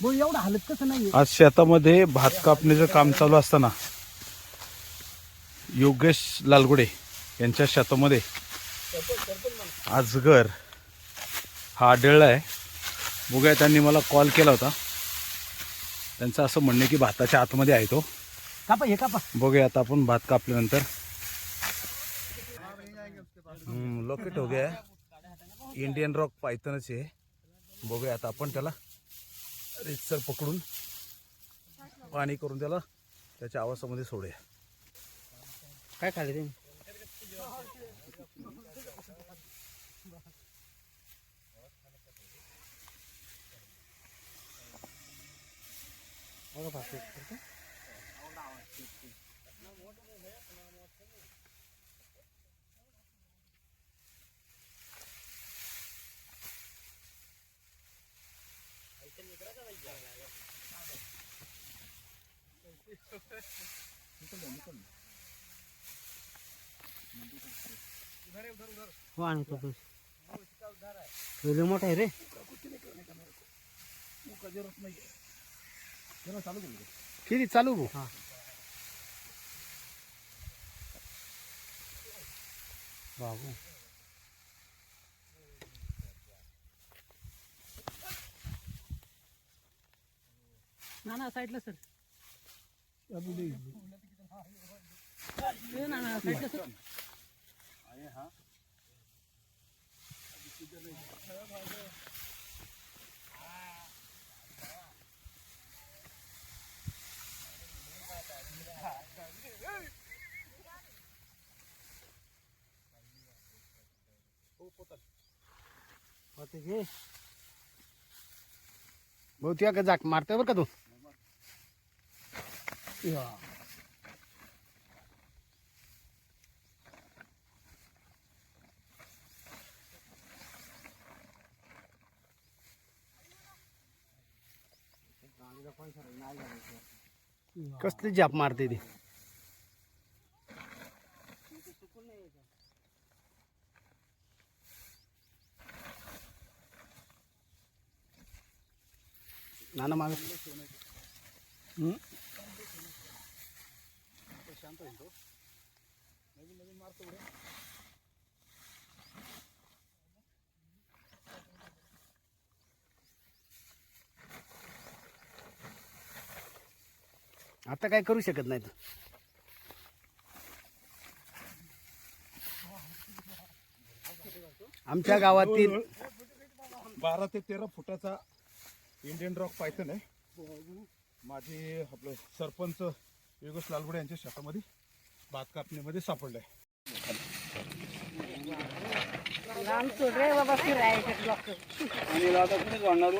भाऊ एवढं हालत कसं नाही आज शेतामध्ये भात कापणीचं काम चालू असताना योगेश लालगुडे यांच्या शेतामध्ये आजगर हा आढळला आहे. बघूया त्यांनी मला कॉल केला होता. त्यांचं असं म्हणणं की भाताच्या आतमध्ये आहे तो. कापा हे कापा. बघूया आता आपण भात कापल्यानंतर. लोकेट हो गया. इंडियन रॉक पायथनच आहे. बघूया आता आपण त्याला रितसर पकडून पाणी करून त्याला त्याच्या आवासामध्ये सोडूया. काय खाले ते हो आणतो तो पहिले मोठा आहे रे. किती? चालू भाऊ. बाबू. ना ना साईडला सर ना का जाक मारतोय बरं का तू? या. कसली जाप मारते ती? नाना माग. आता काय करू शकत नाही आमच्या गावातील बारा ते तेरा फुटाचा इंडियन रॉक पायथन आहे. माझे आपलं सरपंच योगेश लालगुडे यांच्या शेतामध्ये भात कापणीमध्ये रे बाबा फिरायचं आणि आता कुठे जाणार